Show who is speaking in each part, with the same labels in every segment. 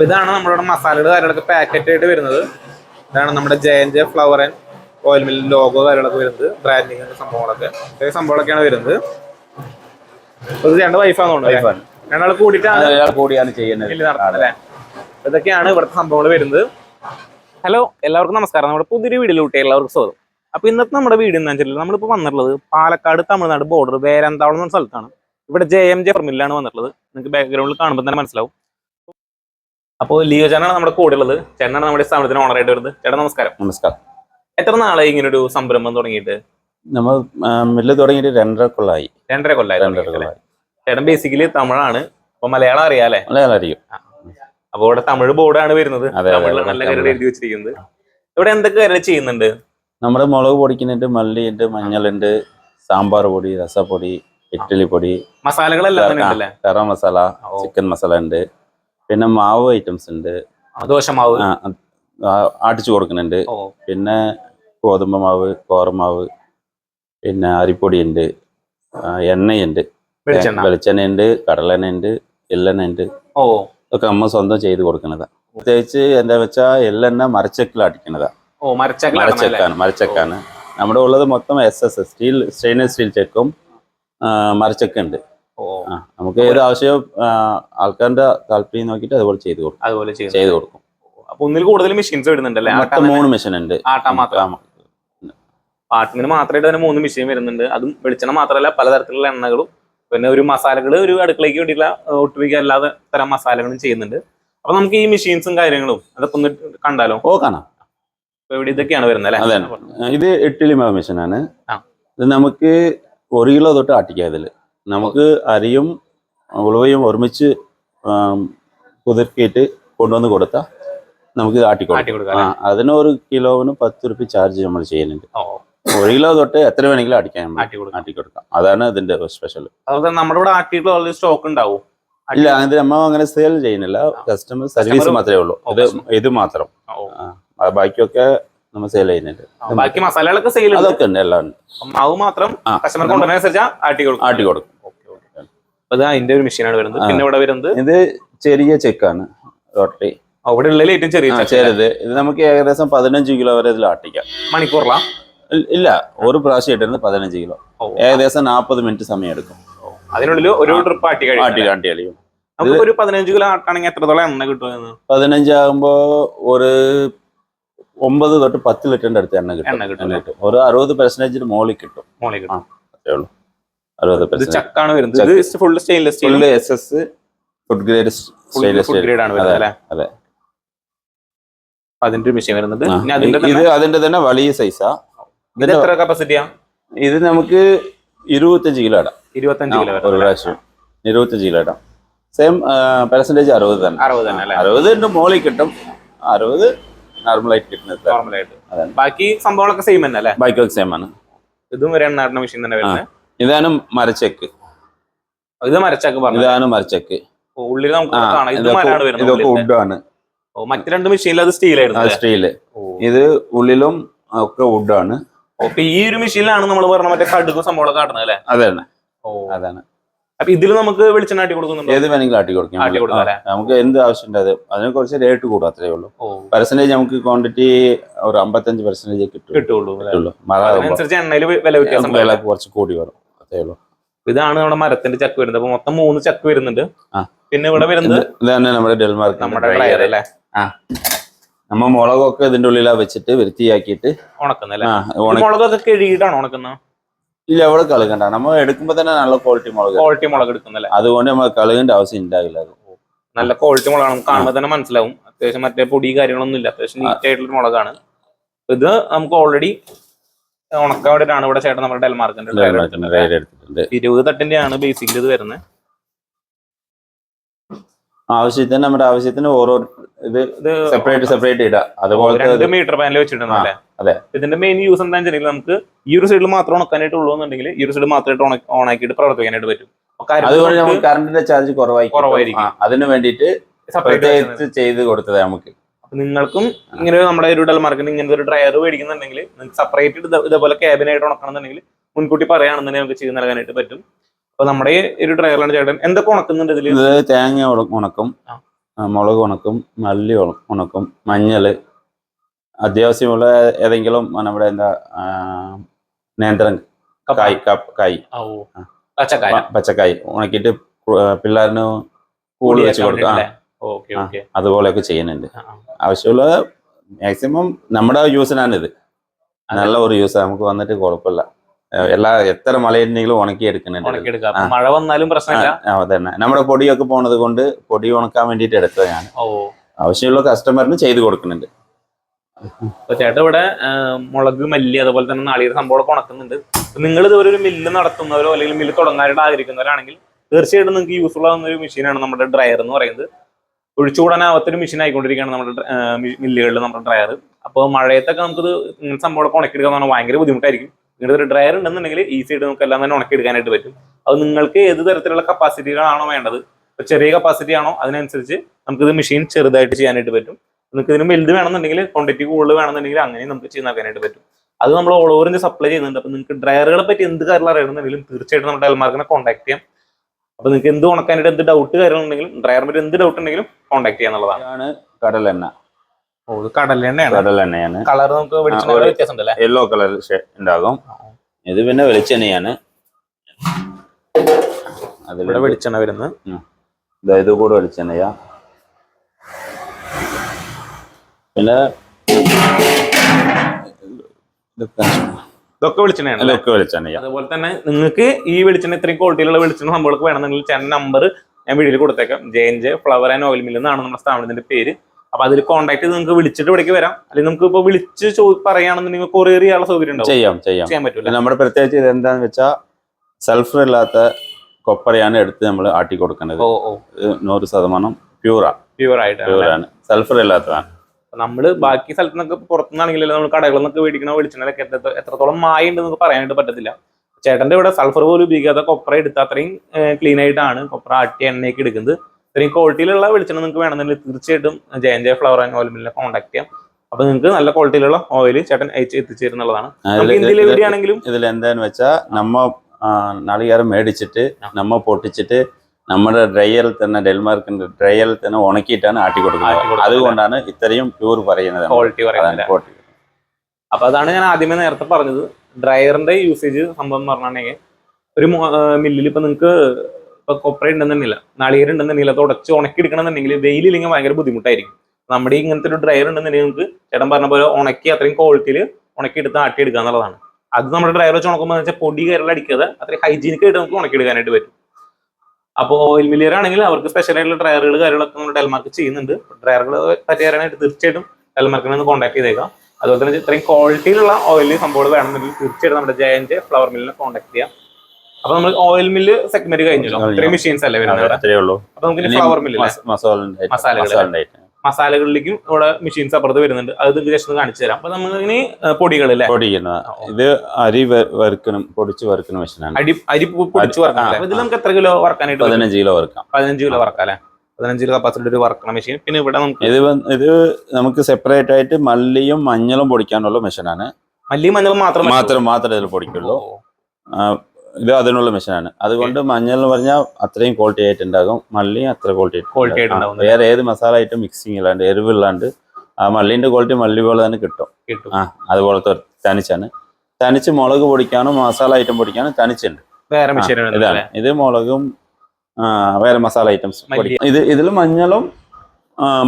Speaker 1: അപ്പൊ ഇതാണ് നമ്മുടെ മസാലയുടെ കാര്യങ്ങളൊക്കെ പാക്കറ്റ് ആയിട്ട് വരുന്നത്. ഇതാണ് നമ്മുടെ J N J flour and oil mill logo കാര്യങ്ങളൊക്കെ വരുന്നത് ബ്രാൻഡിങ് സംഭവങ്ങളൊക്കെ. ഇത്രയും സംഭവങ്ങളൊക്കെയാണ് വരുന്നത്. ഇത് രണ്ട് വൈഫാന്ന് തോന്നുന്നു. രണ്ടാൾ കൂടിയിട്ടാണ്
Speaker 2: കൂടിയാണ് ചെയ്യുന്നത്.
Speaker 1: അല്ലേ? ഇതൊക്കെയാണ് ഇവിടുത്തെ സംഭവങ്ങൾ വരുന്നത്. ഹലോ എല്ലാവർക്കും നമസ്കാരം. നമ്മുടെ പുതിയൊരു വീഡിയോയിലൂട്ടി എല്ലാവർക്കും സ്വാഗതം. അപ്പൊ ഇന്നത്തെ നമ്മുടെ വീഡിയോ എന്താ വെച്ചാൽ നമ്മളിപ്പോ വന്നിട്ടുള്ളത് പാലക്കാട് തമിഴ്നാട് ബോർഡർ വേരന്താവളം എന്ന സ്ഥലത്താണ്. ഇവിടെ ജെ എം ജെ ഫർമില്ലാണ് വന്നിട്ടുള്ളത്. നിങ്ങൾക്ക് ബാക്ക്ഗ്രൗണ്ടിൽ കാണുമ്പോൾ തന്നെ മനസ്സിലാവും. അപ്പോൾ ലിയോ ചേട്ടനാണ് നമ്മുടെ കൂടെ ഉള്ളത് ചേട്ടനാണ് നമ്മുടെ സ്ഥാപനത്തിന് ഓണറായിട്ട് വരുന്നത്. ചേട്ടാ നമസ്കാരം.
Speaker 2: നമസ്കാരം.
Speaker 1: എത്ര നാളായി ഇങ്ങനെ ഒരു സംരംഭം തുടങ്ങിയിട്ട്?
Speaker 2: നമ്മൾ മില്ല് തുടങ്ങിയിട്ട് രണ്ടര കൊല്ലായി.
Speaker 1: രണ്ടര കൊല്ലായി
Speaker 2: രണ്ടര
Speaker 1: കൊല്ലായി.
Speaker 2: കൊള്ളായി
Speaker 1: ചേട്ടൻ ബേസിക്കലി തമിഴാണ്. അപ്പൊ മലയാളം അറിയാല്ലേ
Speaker 2: മലയാളം അറിയും.
Speaker 1: അപ്പൊ ഇവിടെ തമിഴ് ബോർഡാണ് വരുന്നത്. തമിഴിലാണ് നല്ല കരട് എഴുതി വെച്ചിരിക്കുന്നത്. ഇവിടെ എന്തൊക്കെ കാര്യങ്ങൾ ചെയ്യുന്നുണ്ട്?
Speaker 2: നമ്മുടെ മുളക് പൊടിക്കുന്നുണ്ട് മല്ലിയുണ്ട് മഞ്ഞളുണ്ട് സാമ്പാർ പൊടി രസപ്പൊടി ഇഡ്ഡലി പൊടി.
Speaker 1: മസാലകളെല്ലാം
Speaker 2: ഗരം മസാല ചിക്കൻ മസാല ഉണ്ട്. പിന്നെ മാവ് ഐറ്റംസ് ഉണ്ട്.
Speaker 1: ദോശമാവ്.
Speaker 2: ആട്ടിച്ചു കൊടുക്കുന്നുണ്ട്. പിന്നെ ഗോതമ്പ് മാവ് കോറമാവ് പിന്നെ അരിപ്പൊടി ഉണ്ട്. എണ്ണയുണ്ട്.
Speaker 1: വെളിച്ചെണ്ണ.
Speaker 2: വെളിച്ചെണ്ണയുണ്ട് കടലെണ്ണയുണ്ട് ഉണ്ട് എള്ളെണ്ണ ഉണ്ട്
Speaker 1: ഓ.
Speaker 2: ഒക്കെ അമ്മ സ്വന്തം ചെയ്ത് കൊടുക്കുന്നതാ. പ്രത്യേകിച്ച് എന്താ വെച്ചാൽ എള്ളെണ്ണ
Speaker 1: മരച്ചക്കളാണ്
Speaker 2: മരച്ചക്കാണ് മരച്ചക്കാണ്. നമ്മുടെ ഉള്ളത് മൊത്തം S S steel stainless steel ചെക്കും മരച്ചക്ക ഉണ്ട്
Speaker 1: ഓ
Speaker 2: ആ നമുക്ക് ഏത് ആവശ്യവും ആൾക്കാരുടെ താല്പര്യം നോക്കിയിട്ട് അതുപോലെ ചെയ്തു കൊടുക്കും.
Speaker 1: അതുപോലെ
Speaker 2: ചെയ്തു കൊടുക്കും.
Speaker 1: അപ്പൊ ഒന്നിൽ കൂടുതൽ മെഷീൻസ് വരുന്നുണ്ടല്ലേ?
Speaker 2: മൂന്ന് മെഷീൻ ഉണ്ട്.
Speaker 1: ആട്ടാ മാത്രം? പാട്ടിന് മാത്രമായിട്ട് തന്നെ മൂന്ന് മെഷീൻ വരുന്നുണ്ട്. അതും വെളിച്ചെണ്ണ മാത്രമല്ല പലതരത്തിലുള്ള എണ്ണകളും. പിന്നെ ഒരു മസാലകൾ ഒരു അടുക്കളയ്ക്ക് വേണ്ടിയിട്ടുള്ള ഒട്ടുമിക്ക അല്ലാതെ തരം മസാലകളും ചെയ്യുന്നുണ്ട്. അപ്പൊ നമുക്ക് ഈ മെഷീൻസും കാര്യങ്ങളും അതൊക്കെ ഒന്ന് കണ്ടാലോ?
Speaker 2: ഓ കാണാം.
Speaker 1: ഇവിടെ ഇതൊക്കെയാണ് വരുന്നത് അല്ലേ?
Speaker 2: ഇത് എട്ടിലി മാവ് മെഷീനാണ്. ഇത് നമുക്ക് ഒരു കിലോ തൊട്ട് ആട്ടിക്കാം ഇതിൽ നമുക്ക് അരിയും ഉളവയും ഒരുമിച്ച് കുതിർക്കിയിട്ട് കൊണ്ടുവന്ന് കൊടുത്താൽ നമുക്ക് ആട്ടി
Speaker 1: ആട്ടി
Speaker 2: കൊടുക്കാം
Speaker 1: കൊടുക്കാം
Speaker 2: ആ
Speaker 1: അല്ലേ?
Speaker 2: അതിന് ഒരു കിലോവിന് പത്ത് റുപ്യ ചാർജ് നമ്മൾ ചെയ്യുന്നുണ്ട്. ഒരു കിലോ തൊട്ട് എത്ര വേണമെങ്കിലും അടിക്കാൻ നമ്മൾ
Speaker 1: ആട്ടി കൊടുക്കാം
Speaker 2: ആട്ടി കൊടുക്കാം അതാണ് ഇതിന്റെ സ്പെഷ്യൽ
Speaker 1: അതുപോലെ നമ്മുടെ ഇവിടെ ആട്ടിയിട്ടുള്ള ഓൾറെഡി സ്റ്റോക്ക് ഉണ്ടാവും.
Speaker 2: ഇല്ല അതിന്റെ നമ്മ അങ്ങനെ സെയിൽ ചെയ്യുന്നില്ല. കസ്റ്റമർ സർവീസ് മാത്രമേ ഉള്ളൂ. ഇത്. ഇത് മാത്രം. ബാക്കിയൊക്കെ നമ്മൾ സെയിൽ ചെയ്യുന്നുണ്ട്.
Speaker 1: ബാക്കി മസാലകളൊക്കെ സെയിൽ
Speaker 2: അതൊക്കെ ഉണ്ട് എല്ലാം ഉണ്ട്.
Speaker 1: മാവ് മാത്രം. കസ്റ്റമർ കൊണ്ടുവരുന്നതനുസരിച്ച് ആട്ടി കൊടുക്കും.
Speaker 2: ആട്ടി കൊടുക്കും.
Speaker 1: ഇത് അതിന്റെ ഒരു മെഷീനാണ് വരുന്നത്. പിന്നെ ഇവിടെ വരുന്നത്?
Speaker 2: ഇത് ചെറിയ ചെക്കാണ് റോട്ടറി
Speaker 1: അവിടെ ഉള്ളതിൽ ഏറ്റവും ചെറിയ
Speaker 2: ചെറുത്. ഇത് നമുക്ക് ഏകദേശം പതിനഞ്ച് കിലോ വരെ ഇതിൽ ആട്ടിക്കാം.
Speaker 1: മണിക്കൂറിലാ?
Speaker 2: ഇല്ല ഒരു പ്രാവശ്യം ഇട്ടിരുന്നത് പതിനഞ്ച് കിലോ ഏകദേശം നാൽപ്പത് മിനിറ്റ് സമയം എടുക്കും.
Speaker 1: അതിനുള്ളിൽ ഒരു ട്രിപ്പ് ആട്ടി
Speaker 2: ആട്ടി കാട്ടി
Speaker 1: നമുക്ക് ഒരു പതിനഞ്ച് കിലോ ആട്ടാണെങ്കിൽ എത്രത്തോളം എണ്ണ കിട്ടും
Speaker 2: പതിനഞ്ചാകുമ്പോ ഒരു ഒമ്പത് തൊട്ട് പത്ത് ലിറ്ററിന്റെ അടുത്ത് എണ്ണ കിട്ടും.
Speaker 1: എണ്ണ കിട്ടും.
Speaker 2: കിട്ടും. ഒരു അറുപത് പെർസെന്റേജിന് മുകളിൽ കിട്ടും.
Speaker 1: മോളിൽ കിട്ടും.
Speaker 2: അത്രേ ഉള്ളൂ. അറുപത് പെർസെന്റ്
Speaker 1: ചക്കാണ് വരുന്നത്. ഇത് full stainless steel
Speaker 2: S S food grade stainless
Speaker 1: food grade ആണ് വരുന്നത് അല്ലേ?
Speaker 2: അതെ.
Speaker 1: അതിന്റെ ഒരു മെഷീൻ
Speaker 2: ഇത് അതിന്റെ തന്നെ വലിയ സൈസാ
Speaker 1: ഇതിന്റെ എത്ര കപ്പാസിറ്റിയാ
Speaker 2: ഇത് നമുക്ക് ഇരുപത്തഞ്ച് കിലോ ഇടാം.
Speaker 1: ഇരുപത്തഞ്ച് കിലോ
Speaker 2: ഒരു പ്രാവശ്യം. ഇരുപത്തഞ്ച് കിലോ ഇടാം. സെയിം പെർസെന്റേജ് അറുപത് തന്നെ.
Speaker 1: അറുപത് തന്നെ അല്ലേ?
Speaker 2: അറുപതിന്റെ മുകളിൽ കിട്ടും. അറുപത് നോർമലായിട്ട് കിട്ടുന്നത്
Speaker 1: നോർമലായിട്ട്
Speaker 2: അതാണ്.
Speaker 1: ബാക്കി സംഭവങ്ങളൊക്കെ സെയിം തന്നെ അല്ലേ?
Speaker 2: ബാക്കിയൊക്കെ സെയിം ആണ്.
Speaker 1: ഇതും ഒരു എണ്ണാടുന്ന മെഷീൻ തന്നെ വരുന്നത്.
Speaker 2: ഇതാണ് മരച്ചെക്ക്.
Speaker 1: ഇത് മരച്ചക്ക് പറഞ്ഞു
Speaker 2: ഇതാണ് മരച്ചക്ക്.
Speaker 1: ഉള്ളിൽ നമുക്ക് കാണാം. ഇത്
Speaker 2: ഇതൊക്കെ
Speaker 1: വരുന്നത്
Speaker 2: ഇതൊക്കെ. വുഡാണ്
Speaker 1: മറ്റ് രണ്ട് മെഷീനിൽ അത് സ്റ്റീൽ
Speaker 2: ആയിരുന്നു
Speaker 1: സ്റ്റീൽ.
Speaker 2: ഇത് ഉള്ളിലും ഒക്കെ വുഡാണ്
Speaker 1: ഈ ഒരു മെഷീനിലാണ് നമ്മൾ പറഞ്ഞ മറ്റേ കടുക്കും സംഭവം കാട്ടുന്നത് അല്ലേ?
Speaker 2: അതാണ്.
Speaker 1: ഓ.
Speaker 2: അതാണ്.
Speaker 1: അപ്പൊ ഇതിൽ നമുക്ക് വെളിച്ചെണ്ണ ആട്ടി കൊടുക്കുന്നുണ്ട്?
Speaker 2: ഏത് വേണമെങ്കിലും ആട്ടി കൊടുക്കാം.
Speaker 1: ആട്ടി കൊടുക്കാം അല്ലേ?
Speaker 2: നമുക്ക് എന്ത് ആവശ്യമുണ്ട് അത് അതിനെ കുറച്ച് റേറ്റ് കൂടും അത്രേ ഉള്ളൂ.
Speaker 1: ഓ.
Speaker 2: പെർസെന്റേജ് നമുക്ക് ക്വാണ്ടിറ്റി ഒരു അമ്പത്തഞ്ച് പെർസെന്റേജ് കിട്ടും
Speaker 1: കിട്ടുള്ളൂ അല്ലേ?
Speaker 2: കിട്ടുള്ളൂ. മഴ ആകുമ്പോ
Speaker 1: അതിനനുസരിച്ച് എണ്ണയിൽ വില വ്യത്യാസം
Speaker 2: വില
Speaker 1: വരും.
Speaker 2: കുറച്ച് കൂടി വരും അത്രേ ഉള്ളൂ.
Speaker 1: ഇതാണ് നമ്മുടെ മരത്തിന്റെ ചക്ക് വരുന്നത്. അപ്പൊ മൊത്തം മൂന്ന് ചക്ക് വരുന്നുണ്ട്.
Speaker 2: ആ.
Speaker 1: പിന്നെ ഇവിടെ വരുന്നത്
Speaker 2: ഇതാണ് നമ്മുടെ ഡെൽമാർക്ക്
Speaker 1: നമ്മുടെ അല്ലേ?
Speaker 2: ആ. നമ്മ മുളകൊക്കെ ഇതിന്റെ ഉള്ളിലാ വെച്ചിട്ട് വൃത്തിയാക്കിയിട്ട്
Speaker 1: ഉണക്കുന്നല്ലേ?
Speaker 2: ആ
Speaker 1: ഈ
Speaker 2: ഉണ-
Speaker 1: മുളകൊക്കെ കഴുകിയിട്ടാണ് ഉണക്കുന്നത്?
Speaker 2: ഇല്ല അവിടെ കളുകണ്ട നമ്മൾ എടുക്കുമ്പോ തന്നെ നല്ല ക്വാളിറ്റി മുളക്
Speaker 1: ക്വാളിറ്റി മുളക് എടുക്കുന്നല്ലേ
Speaker 2: അതുകൊണ്ട് നമ്മൾ കളുകേണ്ട ആവശ്യം ഉണ്ടാകില്ല
Speaker 1: നല്ല ക്വാളിറ്റി മുളകാണ്. കാണുമ്പോ കാണുമ്പോൾ തന്നെ മനസ്സിലാവും. അത്യാവശ്യം മറ്റേ പൊടി കാര്യങ്ങളൊന്നും ഇല്ല. അത്യാവശ്യം നീറ്റ് ആയിട്ടുള്ള മുളകാണ്. ഇത് നമുക്ക് ഓൾറെഡി ഉണക്കാവിടെയാണ് ഇവിടെ ചേട്ടൻ നമ്മുടെ ഡെൽമാർക്കിന്റെ ഇരുപത് തട്ടിന്റെ ആണ് ബേസിക്കലി ഇത് വരുന്നത്.
Speaker 2: ആവശ്യത്തിന് നമ്മുടെ ആവശ്യത്തിന് ഓരോ ഇത്
Speaker 1: ഇത്
Speaker 2: സെപ്പറേറ്റ് സെപ്പറേറ്റ് ഇടാം. അതുപോലെ
Speaker 1: രണ്ട് മീറ്റർ പാനിൽ വെച്ചിട്ടുണ്ടല്ലേ
Speaker 2: അതെ.
Speaker 1: ഇതിന്റെ മെയിൻ യൂസ് എന്താണെന്ന് വെച്ചിട്ടുണ്ടെങ്കിൽ നമുക്ക് ഈ ഒരു സൈഡിൽ മാത്രം ഉണക്കാനായിട്ട് ഉള്ളൂ എന്നുണ്ടെങ്കിൽ ഈ ഒരു സൈഡ് മാത്രമായിട്ട് ഓൺ ആക്കിയിട്ട് പ്രവർത്തിക്കാനായിട്ട് പറ്റും
Speaker 2: അതുകൊണ്ട്
Speaker 1: നമുക്ക്
Speaker 2: കറണ്ടിന്റെ ചാർജ് കുറവായി
Speaker 1: കുറവായിരിക്കും.
Speaker 2: അതിന് വേണ്ടിയിട്ട്. പ്രത്യേകിച്ച് ചെയ്ത് കൊടുത്തത് നമുക്ക്
Speaker 1: നിങ്ങൾക്കും ഇങ്ങനെ നമ്മുടെ ഒരു ഡൽ മാർക്കറ്റ് ഇങ്ങനത്തെ ഒരു ഡ്രയർ മേടിക്കുന്നുണ്ടെങ്കിൽ നിങ്ങൾക്ക് സെപ്പറേറ്റ് ഇതേപോലെ ക്യാബിനായിട്ട് ഉണക്കണമെന്നുണ്ടെങ്കിൽ മുൻകൂട്ടി പറയുകയാണെന്നുണ്ടെങ്കിൽ നമുക്ക് ചെയ്ത് നൽകാനായിട്ട് പറ്റും അപ്പൊ നമ്മുടെ ഈ ഒരു ഡ്രയറിലാണ് ചേട്ടൻ എന്തൊക്കെ ഉണക്കുന്നുണ്ട് ഇതിൽ
Speaker 2: ഇത് തേങ്ങ ഉണക്കും മുളക് ഉണക്കും മല്ലി ഉണക്കും മഞ്ഞൾ അത്യാവശ്യമുള്ള ഏതെങ്കിലും നമ്മുടെ എന്താ നേന്ത്രം കായ് കായ്.
Speaker 1: പച്ചക്കായ.
Speaker 2: പച്ചക്കായ്. ഉണക്കിയിട്ട് പിള്ളേരിന് കൂളി വെച്ച്
Speaker 1: കൊടുക്കാം.
Speaker 2: അതുപോലെയൊക്കെ ചെയ്യുന്നുണ്ട്. ആവശ്യമുള്ള മാക്സിമം നമ്മുടെ യൂസിനാണിത്. നല്ല ഒരു യൂസ് നമുക്ക് വന്നിട്ട് കുഴപ്പമില്ല. എല്ലാ എത്ര മലയിരുന്നെങ്കിലും ഉണക്കി എടുക്കുന്നുണ്ട്
Speaker 1: മഴ വന്നാലും പ്രശ്നമില്ല.
Speaker 2: അതന്നെ. നമ്മുടെ പൊടിയൊക്കെ പോണത് കൊണ്ട് പൊടി ഉണക്കാൻ വേണ്ടിയിട്ട് എടുത്തത് ഞാൻ
Speaker 1: ഓ.
Speaker 2: ആവശ്യമുള്ള കസ്റ്റമറിന് ചെയ്ത് കൊടുക്കുന്നുണ്ട്.
Speaker 1: അപ്പൊ ചേട്ടൻ ഇവിടെ മുളക് മല്ലി അതുപോലെ തന്നെ നാളികേര സംഭവമൊക്കെ ഉണക്കുന്നുണ്ട്. നിങ്ങൾ ഇതുവരെ ഒരു മില്ല് നടത്തുന്നവരോ അല്ലെങ്കിൽ മില്ല് തുടങ്ങാനായിട്ട് ആഗ്രഹിക്കുന്നവരാണെങ്കിൽ തീർച്ചയായിട്ടും നിങ്ങൾക്ക് യൂസ്ഫുൾ ആവുന്ന ഒരു മെഷീനാണ് നമ്മുടെ ഡ്രയർ എന്ന് പറയുന്നത്. ഒഴിച്ചുകൂടാനാവാത്തൊരു മെഷീൻ ആയിക്കൊണ്ടിരിക്കുകയാണ് നമ്മുടെ മില്ലുകളിൽ നമ്മുടെ ഡ്രയർ അപ്പോൾ മഴയത്തൊക്കെ നമുക്കിത് ഇങ്ങനത്തെ സംഭവമൊക്കെ ഉണക്കിയെടുക്കാൻ പറഞ്ഞാൽ ഭയങ്കര ബുദ്ധിമുട്ടായിരിക്കും. നിങ്ങളുടെ ഒരു ഡ്രയർ ഉണ്ടെന്നുണ്ടെങ്കിൽ ഈസി ആയിട്ട് നമുക്ക് എല്ലാം തന്നെ ഉണക്കിയെടുക്കാനായിട്ട് പറ്റും. അത് നിങ്ങൾക്ക് ഏത് തരത്തിലുള്ള കപ്പാസിറ്റികളാണോ വേണ്ടത്. ചെറിയ കപ്പാസിറ്റി ആണോ അതിനനുസരിച്ച് നമുക്കിത് മെഷീൻ ചെറുതായിട്ട് ചെയ്യാനായിട്ട് പറ്റും. നിങ്ങൾക്ക് ഇതിന് വലുത് വേണമെന്നുണ്ടെങ്കിൽ ക്വാണ്ടിറ്റി കൂടുതൽ വേണമെന്നുണ്ടെങ്കിൽ അങ്ങനെ നമുക്ക് ചെയ്ത് നൽകാനായിട്ട് പറ്റും. അത് നമ്മൾ ഓൾ ഓവർ ഇന്ത്യ സപ്ലൈ ചെയ്യുന്നുണ്ട്. അപ്പൊ നിങ്ങൾക്ക് ഡ്രയറുകളെ പറ്റി എന്ത് കാര്യം അറിയണമെന്നുണ്ടെങ്കിലും തീർച്ചയായിട്ടും നമ്മുടെ ഡെൽമാർക്കിനെ കോൺടാക്ട് ചെയ്യാം. അപ്പൊ നിങ്ങൾക്ക് എന്ത് ഉണക്കാനായിട്ട് എന്ത് ഡൗട്ട് കാര്യങ്ങളുണ്ടെങ്കിലും ഡ്രയർ പറ്റി എന്ത് ഡൗട്ട് ഉണ്ടെങ്കിലും കോൺടാക്ട് ചെയ്യാന്നുള്ളതാണ്
Speaker 2: ഇതാണ് കടലെണ്ണ
Speaker 1: ഓ ഇത് കടലെണ്ണയാണ്
Speaker 2: കടലെണ്ണയാണ്
Speaker 1: കളർ നമുക്ക് വെളിച്ചെണ്ണ വ്യത്യാസം ഉണ്ടല്ലേ?
Speaker 2: യെല്ലോ കളർ ഉണ്ടാകും. ഇത് പിന്നെ വെളിച്ചെണ്ണയാണ്.
Speaker 1: അതിലൂടെ വെളിച്ചെണ്ണ വരുന്നത്.
Speaker 2: ഇതായത് കൂടെ വെളിച്ചെണ്ണയാ. പിന്നെ ഇതൊക്കെ
Speaker 1: വിളിച്ചെണ്ണ വെളിച്ചെണ്ണയാണ്
Speaker 2: ഇതൊക്കെ വിളിച്ചെണ്ണ
Speaker 1: അതുപോലെ തന്നെ നിങ്ങൾക്ക് ഈ വെളിച്ചെണ്ണ ഇത്രയും ക്വാളിറ്റിയിലുള്ള വെളിച്ചെണ്ണ സംഭവങ്ങൾക്ക് വേണമെന്നുണ്ടെങ്കിൽ ചെന്ന നമ്പർ ഞാൻ വീട്ടിൽ കൊടുത്തേക്കാം. J N J flower and oil mill എന്നാണ് നമ്മുടെ സ്ഥാപനത്തിന്റെ പേര്. അപ്പൊ അതിൽ കോൺടാക്ട് ചെയ്ത് നിങ്ങൾക്ക് വിളിച്ചിട്ട് ഇവിടേക്ക് വരാം. അല്ലെങ്കിൽ നമുക്ക് ഇപ്പൊ വിളിച്ച് പറയുകയാണെന്നുണ്ടെങ്കിൽ കൊറിയർ ചെയ്യാനുള്ള സൗകര്യം ഉണ്ടാവും.
Speaker 2: ചെയ്യാം ചെയ്യാം.
Speaker 1: ചെയ്യാൻ
Speaker 2: പറ്റില്ല നമ്മുടെ പ്രത്യേകിച്ച് ഇത് എന്താണെന്ന് വെച്ചാൽ സൾഫർ ഇല്ലാത്ത കൊപ്പറയാണ് എടുത്ത് നമ്മൾ ആട്ടി കൊടുക്കേണ്ടത് നൂറ് ശതമാനം പ്യൂറാണ്
Speaker 1: പ്യൂർ ആയിട്ട്
Speaker 2: പ്യൂറാണ് സൾഫർ ഇല്ലാത്തതാണ്.
Speaker 1: നമ്മൾ ബാക്കി സ്ഥലത്ത് നിന്നൊക്കെ പുറത്തുനിന്നാണെങ്കിലും നമ്മൾ കടകളിൽ നിന്നൊക്കെ മേടിക്കണ വെളിച്ചെണ്ണയൊക്കെ എത്ര- എത്രത്തോളം മായ ഉണ്ടെന്ന് പറയാനായിട്ട് പറ്റത്തില്ല. ചേട്ടന്റെ ഇവിടെ സൾഫർ പോലും ഉപയോഗിക്കാതെ കൊപ്ര എടുത്ത് അത്രയും ക്ലീൻ ആയിട്ടാണ് കൊപ്ര ആട്ടി എണ്ണയൊക്കെ എടുക്കുന്നത്. ഇത്രയും ക്വാളിറ്റിയിലുള്ള വെളിച്ചെണ്ണ നിങ്ങൾക്ക് വേണമെന്നുണ്ടെങ്കിൽ തീർച്ചയായിട്ടും J N J flower and oil മില്ലിനെ contact ചെയ്യാം. അപ്പൊ നിങ്ങൾക്ക് നല്ല ക്വാളിറ്റിയിലുള്ള ഓയിൽ ചേട്ടൻ അയച്ച് എത്തിച്ചേരുന്നുള്ളതാണ്. നമുക്ക് ഇന്ത്യയിൽ എവിടെയാണെങ്കിലും
Speaker 2: ഇതിൽ എന്താന്ന് വെച്ചാൽ നമ്മ നാളികേരം മേടിച്ചിട്ട് നമ്മ പൊട്ടിച്ചിട്ട് നമ്മുടെ ഡ്രയറിൽ തന്നെ ഡെൽമാർക്കിന്റെ ഡ്രയറിൽ തന്നെ ഉണക്കിയിട്ടാണ് ആട്ടി കൊടുക്കുന്നത്. അതുകൊണ്ടാണ് ഇത്രയും പ്യൂർ പറയുന്നത്.
Speaker 1: ക്വാളിറ്റി അപ്പൊ അതാണ് ഞാൻ ആദ്യമേ നേരത്തെ പറഞ്ഞത്. ഡ്രയറിന്റെ യൂസേജ് സംഭവം പറഞ്ഞാണെങ്കിൽ ഒരു മില്ലിൽ ഇപ്പൊ നിങ്ങൾക്ക് ഇപ്പൊ കൊപ്ര ഉണ്ടെന്നുണ്ടെങ്കിൽ നാളികേരം ഉണ്ടെന്നുണ്ടെങ്കിൽ അത് ഉടച്ച് ഉണക്കി എടുക്കണമെന്നുണ്ടെങ്കിൽ വെയിലില്ലെങ്കിൽ ഭയങ്കര ബുദ്ധിമുട്ടായിരിക്കും. നമ്മുടെ ഇങ്ങനത്തെ ഒരു ഡ്രയർ ഉണ്ടെന്നുണ്ടെങ്കിൽ നിങ്ങൾക്ക് ചേട്ടൻ പറഞ്ഞ പോലെ ഉണക്കി അത്രയും ക്വാളിറ്റിയിൽ ഉണക്കി എടുത്ത് ആട്ടി എടുക്കുക എന്നുള്ളതാണ്. അത് നമ്മുടെ ഡ്രയർ വെച്ച് ഉണക്കുമ്പോൾ വെച്ചാൽ പൊടി കയറൽ അടിക്കാതെ അത്രയും ഹൈജീനിക് ആയിട്ട് നമുക്ക് ഉണക്കി എടുക്കാനായിട്ട് പറ്റും. അപ്പോൾ ഓയിൽ മില്ലിയർ ആണെങ്കിൽ അവർക്ക് സ്പെഷ്യൽ ആയിട്ടുള്ള ഡ്രയറുകൾ കാര്യങ്ങളൊക്കെ നമ്മൾ ഡെൽമാർക്ക് ചെയ്യുന്നുണ്ട്. ഡ്രയറുകൾ പറ്റി അറിയാനായിട്ട് തീർച്ചയായിട്ടും ഡെൽമാർക്കിനെ ഒന്ന് കോൺടാക്ട് ചെയ്തേക്കാം. അതുപോലെ തന്നെ ഇത്രയും ക്വാളിറ്റിയിലുള്ള ഓയിൽ സംഭവം വേണമെന്നുണ്ടെങ്കിൽ തീർച്ചയായിട്ടും നമ്മുടെ ജെ എൻ ജെ ഫ്ലവർ മില്ലിനെ കോൺടാക്ട് ചെയ്യാം. അപ്പൊ നമ്മൾ ഓയിൽ മില്ല് സെഗ്മെന്റ് കഴിഞ്ഞല്ലോ.
Speaker 2: കഴിഞ്ഞു.
Speaker 1: ഇത്രയും മെഷീൻസ് അല്ലേ വരുന്നത്? അപ്പൊ നമുക്ക് ഫ്ലവർ മില്ല്
Speaker 2: മസ- മസാല. മസാല
Speaker 1: മസാലകളിലേക്കും ഇവിടെ മെഷീൻസ് അപ്പുറത്ത് വരുന്നുണ്ട്. അത് ജസ്റ്റ് കാണിച്ചു തരാം. അപ്പൊ നമ്മൾ ഇനി പൊടികൾ അല്ലേ?
Speaker 2: പൊടിക്കുന്ന ഇത് അരി വറുക്കണം പൊടിച്ച് വറുക്കുന്ന മെഷീനാണ്
Speaker 1: അരി അരി പൊടിച്ച് വറക്കാം
Speaker 2: ആ.
Speaker 1: ഇതിൽ നമുക്ക് എത്ര കിലോ വറക്കാനായിട്ട്?
Speaker 2: പതിനഞ്ച് കിലോ വറുക്കാം.
Speaker 1: പതിനഞ്ച് കിലോ വറക്കാം അല്ലെ? പതിനഞ്ച് കിലോ കപ്പാസിറ്റി ഒരു വറക്കണ മെഷീൻ പിന്നെ ഇവിടെ നമുക്ക്
Speaker 2: ഇത് ഇത് നമുക്ക് സെപ്പറേറ്റ് ആയിട്ട് മല്ലിയും മഞ്ഞളും പൊടിക്കാനുള്ള മെഷീനാണ്
Speaker 1: മല്ലിയും മഞ്ഞളും മാത്രം മതി.
Speaker 2: മാത്രം മാത്രമേ ഇതിൽ പൊടിക്കുള്ളൂ. ഇത് അതിനുള്ള മെഷീനാണ് അതുകൊണ്ട് മഞ്ഞൾ എന്ന് പറഞ്ഞാൽ അത്രയും ക്വാളിറ്റി ആയിട്ട് ഉണ്ടാകും മല്ലി അത്ര ക്വാളിറ്റി
Speaker 1: ക്വാളിറ്റി ആയിട്ട്
Speaker 2: വേറെ ഏത് മസാല ഐറ്റം മിക്സിങ് ഇല്ലാണ്ട് എരിവില്ലാണ്ട് ആ മല്ലിന്റെ ക്വാളിറ്റി മല്ലി പോലെ തന്നെ കിട്ടും.
Speaker 1: കിട്ടും.
Speaker 2: ആ അതുപോലത്തെ തനിച്ചാണ്. തനിച്ച് മുളക് പൊടിക്കാനും മസാല ഐറ്റം പൊടിക്കാനും തനിച്ചുണ്ട്.
Speaker 1: വേറെ
Speaker 2: ഇതാണ്. ഇത് മുളകും വേറെ മസാല ഐറ്റംസ്. ഇത് ഇതിൽ മഞ്ഞളും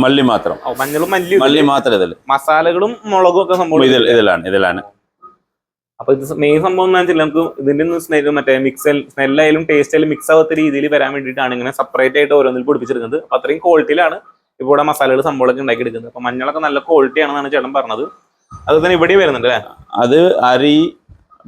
Speaker 2: മല്ലി മാത്രം.
Speaker 1: മഞ്ഞളും മല്ലി
Speaker 2: മല്ലി മാത്രം ഇതിൽ
Speaker 1: മസാലകളും മുളകും ഒക്കെ
Speaker 2: ഇതിലാണ് ഇതിലാണ്.
Speaker 1: അപ്പൊ ഇത് മെയിൻ സംഭവം എന്ന് വെച്ചാൽ നമുക്ക് ഇതിന്റെ ഒന്ന് സ്മെൽ മറ്റേ മിക്സൽ സ്മെല്ലായാലും ടേസ്റ്റ് ആയാലും മിക്സ് ആവാത്ത രീതിയിൽ വരാൻ വേണ്ടിയിട്ടാണ് ഇങ്ങനെ സെപ്പറേറ്റ് ആയിട്ട് ഓരോന്നിൽ പൊടിപ്പിച്ചെടുക്കുന്നത് അപ്പൊ അത്രയും ക്വാളിറ്റിയിലാണ് ഇപ്പോൾ ഇവിടെ മസാലകൾ സംഭവങ്ങളൊക്കെ ഉണ്ടാക്കി എടുക്കുന്നത് അപ്പൊ മഞ്ഞളൊക്കെ നല്ല ക്വാളിറ്റി ആണെന്നാണ് ചേട്ടൻ പറഞ്ഞത്. അത് തന്നെ ഇവിടെ വരുന്നുണ്ട് അല്ലേ?
Speaker 2: അത് അരി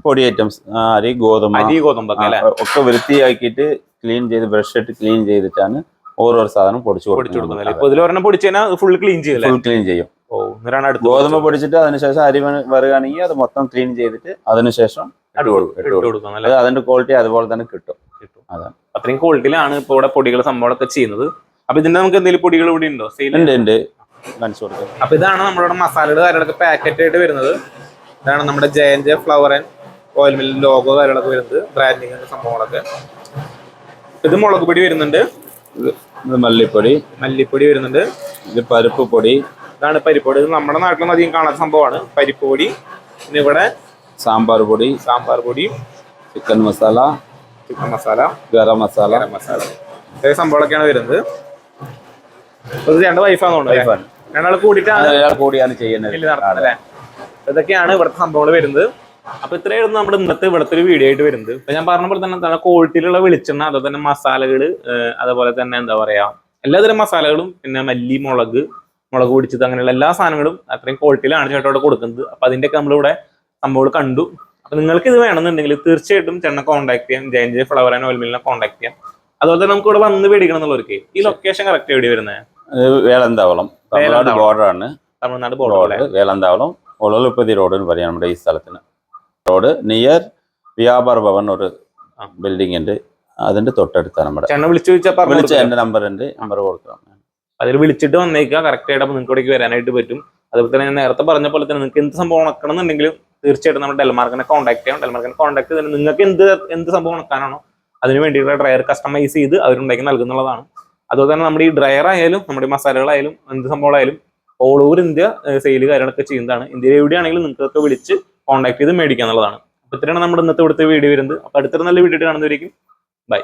Speaker 2: പൊടി ഐറ്റംസ് അരി ഗോതമ്പ്
Speaker 1: അരി ഗോതമ്പൊക്കെ അല്ലേ?
Speaker 2: ഒക്കെ വൃത്തിയാക്കിയിട്ട് ക്ലീൻ ചെയ്ത് ബ്രഷ് ഇട്ട് ക്ലീൻ ചെയ്തിട്ടാണ് ഓരോ സാധനം പൊടിച്ചു
Speaker 1: പൊടിച്ചു കൊടുക്കുന്നത് ഇപ്പൊ ഇതിൽ ഒരെണ്ണം പൊടിച്ചു കഴിഞ്ഞാൽ ഫുൾ ക്ലീൻ ചെയ്യല്ലേ
Speaker 2: ഫുൾ ക്ലീൻ ചെയ്യും.
Speaker 1: ഓ എന്നിട്ടാണ് അടുത്ത്
Speaker 2: ഗോതമ്പ് പൊടിച്ചിട്ട് അതിനുശേഷം അരി വരുകയാണെങ്കിൽ വറുകയാണെങ്കിൽ അത് മൊത്തം ക്ലീൻ ചെയ്തിട്ട് അതിനുശേഷം ഇട്ട് കൊടുക്കും ഇട്ട്
Speaker 1: ഇട്ട്
Speaker 2: അത് അതിന്റെ ക്വാളിറ്റി അതുപോലെ തന്നെ കിട്ടും.
Speaker 1: കിട്ടും.
Speaker 2: അതാണ്.
Speaker 1: അത്രയും ക്വാളിറ്റിയിലാണ് ഇപ്പൊ ഇവിടെ പൊടികൾ സംഭവമൊക്കെ ചെയ്യുന്നത്. അപ്പൊ ഇതിന്റെ നമുക്ക് എന്തെങ്കിലും പൊടികൾ കൂടി ഉണ്ടോ?
Speaker 2: ഉണ്ട് ഉണ്ട്. കാണിച്ചു കൊടുക്കും.
Speaker 1: അപ്പൊ ഇതാണ് നമ്മുടെ മസാലയുടെ കാര്യങ്ങളൊക്കെ പാക്കറ്റ് ആയിട്ട് വരുന്നത്. ഇതാണ് നമ്മുടെ J N J flower and oil മില്ലിന്റെ logo കാര്യങ്ങളൊക്കെ വരുന്നത്. ബ്രാൻഡിങ് സംഭവങ്ങളൊക്കെ. ഇത് മുളക് പൊടി വരുന്നുണ്ട്. ഇത്
Speaker 2: മല്ലിപ്പൊടി.
Speaker 1: മല്ലിപ്പൊടി വരുന്നുണ്ട്.
Speaker 2: ഇത് പരിപ്പ് പൊടി.
Speaker 1: ഇതാണ് പരിപ്പൊടി ഇത് നമ്മുടെ നാട്ടിലും അധികം കാണാത്ത സംഭവമാണ്. പരിപ്പൊടി പിന്നെ ഇവിടെ
Speaker 2: സാമ്പാർ പൊടി
Speaker 1: സാമ്പാർ പൊടിയും
Speaker 2: ചിക്കൻ മസാല
Speaker 1: ചിക്കൻ മസാല
Speaker 2: ഗരം മസാല.
Speaker 1: ഗരം മസാല. ഇത്രയും സംഭവങ്ങളൊക്കെയാണ് വരുന്നത്. ഇത് രണ്ട് തോന്നുന്നു
Speaker 2: വൈഫാണ്.
Speaker 1: രണ്ടാൾ കൂടിയിട്ടാണ്
Speaker 2: കൂടിയാണ് ചെയ്യുന്നത്.
Speaker 1: ഇതൊക്കെയാണ് ഇവിടുത്തെ സംഭവങ്ങൾ വരുന്നത്. അപ്പൊ ഇത്രയായിരുന്നു നമ്മുടെ ഇന്നത്തെ ഇവിടുത്തെ ഒരു വീഡിയോ ആയിട്ട് വരുന്നത്. ഇപ്പൊ ഞാൻ പറഞ്ഞ പോലെ തന്നെ എന്താണ് ക്വാളിറ്റിയിലുള്ള വെളിച്ചെണ്ണ അതുപോലെ തന്നെ മസാലകൾ അതുപോലെ തന്നെ എന്താ പറയാ എല്ലാതരം മസാലകളും പിന്നെ മല്ലി മുളക് മുളക് പൊടിച്ചത് അങ്ങനെയുള്ള എല്ലാ സാധനങ്ങളും അത്രയും ക്വാളിറ്റിയിലാണ് ചേട്ടാ ഇവിടെ കൊടുക്കുന്നത്. അപ്പൊ അതിന്റെയൊക്കെ നമ്മളിവിടെ സംഭവങ്ങൾ കണ്ടു. അപ്പൊ നിങ്ങൾക്ക് ഇത് വേണമെന്നുണ്ടെങ്കിൽ തീർച്ചയായിട്ടും ചേട്ടനെ കോൺടാക്ട് ചെയ്യാം. J N J flower and oil മില്ലിനെ contact ചെയ്യാം. അതുപോലെ തന്നെ നമുക്ക് ഇവിടെ വന്ന് മേടിക്കണം എന്നുള്ളവർക്ക് ഈ ലൊക്കേഷൻ കറക്റ്റ് എവിടെ വരുന്നത്
Speaker 2: വേളന്താവളം. തമിഴ്നാട് ബോർഡറാണ്
Speaker 1: തമിഴ്നാട് ബോർഡർ
Speaker 2: വേളന്താവളം. ഒളലുപ്പതി റോഡ് എന്ന് പറയാം നമ്മുടെ ഈ സ്ഥലത്തിന്. റോഡ് നിയർ വ്യാപാർ ഭവൻ ഒരു. ബിൽഡിംഗ് ഉണ്ട്. അതിന്റെ തൊട്ടടുത്താണ് നമ്മുടെ.
Speaker 1: വിളിച്ചു ചോദിച്ചാൽ
Speaker 2: വിളിച്ച എന്റെ നമ്പർ ഉണ്ട്. നമ്പർ കൊടുക്കാം.
Speaker 1: അതിൽ വിളിച്ചിട്ട് വന്നേക്കുക. കറക്റ്റ് ആയിട്ട് നിങ്ങൾക്ക് ഇവിടേക്ക് വരാനായിട്ട് പറ്റും. അതുപോലെ തന്നെ ഞാൻ നേരത്തെ പറഞ്ഞ പോലെ തന്നെ നിങ്ങൾക്ക് എന്ത് സംഭവം ഉണക്കണം എന്നുണ്ടെങ്കിലും തീർച്ചയായിട്ടും നമ്മൾ ഡെൽമാർക്കിനെ കോൺടാക്ട് ചെയ്യാം ഡെൽമാർക്കിനെ കോൺടാക്ട് ചെയ്ത് നിങ്ങൾക്ക് എന്ത് എന്ത് സംഭവം ഉണക്കാനാണോ അതിന് വേണ്ടിയിട്ടുള്ള ഡ്രയർ കസ്റ്റമൈസ് ചെയ്ത് അവരുണ്ടാക്കി നൽകുന്നുള്ളതാണ്. അതുപോലെ തന്നെ നമ്മുടെ ഈ ഡ്രയർ ആയാലും നമ്മുടെ മസാലകളായാലും എന്ത് സംഭവമായാലും ഓൾ ഓവർ ഇന്ത്യ സെയിൽ കാര്യങ്ങളൊക്കെ ചെയ്യുന്നതാണ്. ഇന്ത്യയിൽ എവിടെയാണെങ്കിലും നിങ്ങൾക്കൊക്കെ വിളിച്ച് കോൺടാക്ട് ചെയ്ത് മേടിക്കുക എന്നുള്ളതാണ് അപ്പോൾ ഇത്രയാണ് നമ്മുടെ ഇന്നത്തെ ഇവിടുത്തെ വീഡിയോ വരുന്നത്. അപ്പോൾ അടുത്തൊരു നല്ല വീഡിയോ കാണുന്നവരേക്കും ബൈ